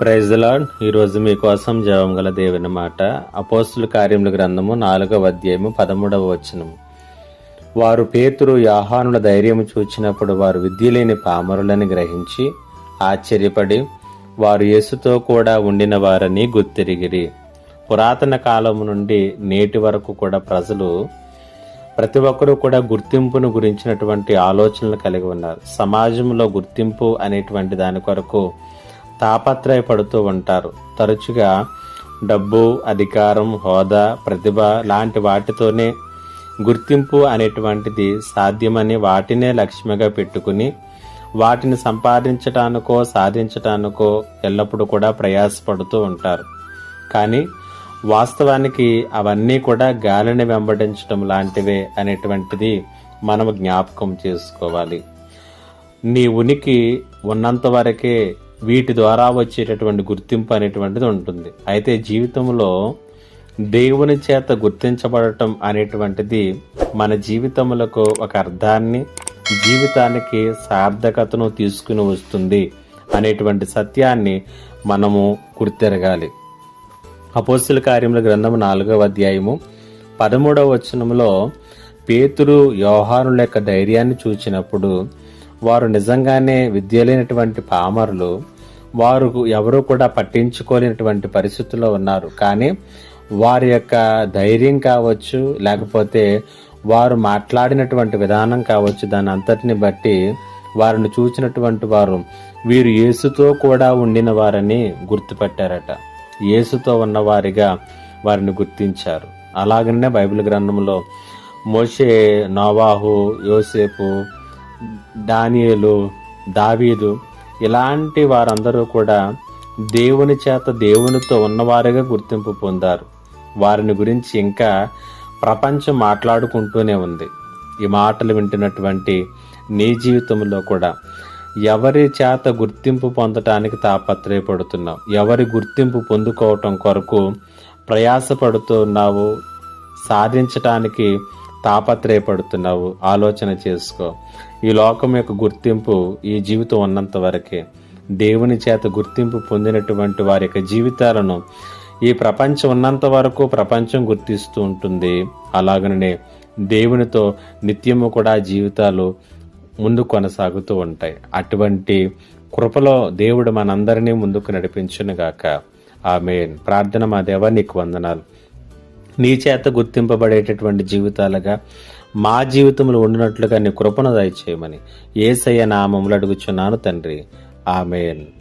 Praise lord ఈరోజు మీకోసం జవం గల దేవుని మాట. అపోస్తుల కార్యముల గ్రంథము నాలుగవ అధ్యాయము పదమూడవ వచనము. వారు పేతురు యాహానుల ధైర్యము చూచినప్పుడు వారు విద్య లేని పామరులని గ్రహించి ఆశ్చర్యపడి వారు యేసుతో కూడా ఉండిన వారని గుర్తిరిగిరి. పురాతన కాలము నుండి నేటి వరకు కూడా ప్రజలు ప్రతి ఒక్కరూ కూడా గుర్తింపును గురించినటువంటి ఆలోచనలు కలిగి ఉన్నారు. సమాజంలో గుర్తింపు అనేటువంటి దాని కొరకు తాపత్రయపడుతూ ఉంటారు. తరచుగా డబ్బు అధికారం హోదా ప్రతిభ లాంటి వాటితోనే గుర్తింపు అనేటువంటిది సాధ్యమని వాటినే లక్ష్మిగా పెట్టుకుని వాటిని సంపాదించటానికో సాధించటానికో ఎల్లప్పుడూ కూడా ప్రయాసపడుతూ ఉంటారు. కానీ వాస్తవానికి అవన్నీ కూడా గాలిని వెంబడించడం లాంటివే అనేటువంటిది మనం జ్ఞాపకం చేసుకోవాలి. నీ ఉనికి ఉన్నంత వరకే వీటి ద్వారా వచ్చేటటువంటి గుర్తింపు అనేటువంటిది ఉంటుంది. అయితే జీవితంలో దేవుని చేత గుర్తించబడటం అనేటువంటిది మన జీవితములకు ఒక అర్థాన్ని జీవితానికి సార్థకతను తీసుకుని వస్తుంది అనేటువంటి సత్యాన్ని మనము గుర్తెరగాలి. అపోస్తుల కార్యముల గ్రంథము నాలుగవ అధ్యాయము పదమూడవ వచనంలో పేతురు యోహానుల యొక్క ధైర్యాన్ని చూచినప్పుడు వారు నిజంగానే విద్య లేనటువంటి పామరులు వారు ఎవరు కూడా పట్టించుకోలేనటువంటి పరిస్థితుల్లో ఉన్నారు. కానీ వారి యొక్క ధైర్యం కావచ్చు లేకపోతే వారు మాట్లాడినటువంటి విధానం కావచ్చు దాని అంతటిని బట్టి వారిని చూసినటువంటి వారు వీరు యేసుతో కూడా ఉండిన వారని గుర్తుపెట్టారట. యేసుతో ఉన్నవారిగా వారిని గుర్తించారు. అలాగనే బైబిల్ గ్రంథంలో మోషే నోవాహు యోసేపు దానియలు దావీదు ఇలాంటి వారందరూ కూడా దేవుని చేత దేవునితో ఉన్నవారుగా గుర్తింపు పొందారు. వారిని గురించి ఇంకా ప్రపంచం మాట్లాడుకుంటూనే ఉంది. ఈ మాటలు వింటున్నటువంటి నీ జీవితంలో కూడా ఎవరి చేత గుర్తింపు పొందటానికి తాపత్రయపడుతున్నావు? ఎవరి గుర్తింపు పొందుకోవటం కొరకు ప్రయాసపడుతున్నావు? సాధించటానికి తాపత్రయపడుతున్నావు. ఆలోచన చేసుకో. ఈ లోకం యొక్క గుర్తింపు ఈ జీవితం ఉన్నంత వరకే. దేవుని చేత గుర్తింపు పొందినటువంటి వారి యొక్క జీవితాలను ఈ ప్రపంచం ఉన్నంత వరకు ప్రపంచం గుర్తిస్తూ ఉంటుంది. అలాగనే దేవునితో నిత్యము కూడా జీవితాలు ముందు కొనసాగుతూ ఉంటాయి. అటువంటి కృపలో దేవుడు మనందరినీ ముందుకు నడిపించునుగాక. ఆమె ప్రార్థన మా దేవా నీకు వందనాలు. నీ చేత గుర్తింపబడేటటువంటి జీవితాలుగా మా జీవితంలో ఉండినట్లుగా నీ కృపను దయచేయమని ఏసయ్య నామములు అడుగుచున్నాను తండ్రి. ఆమెన్.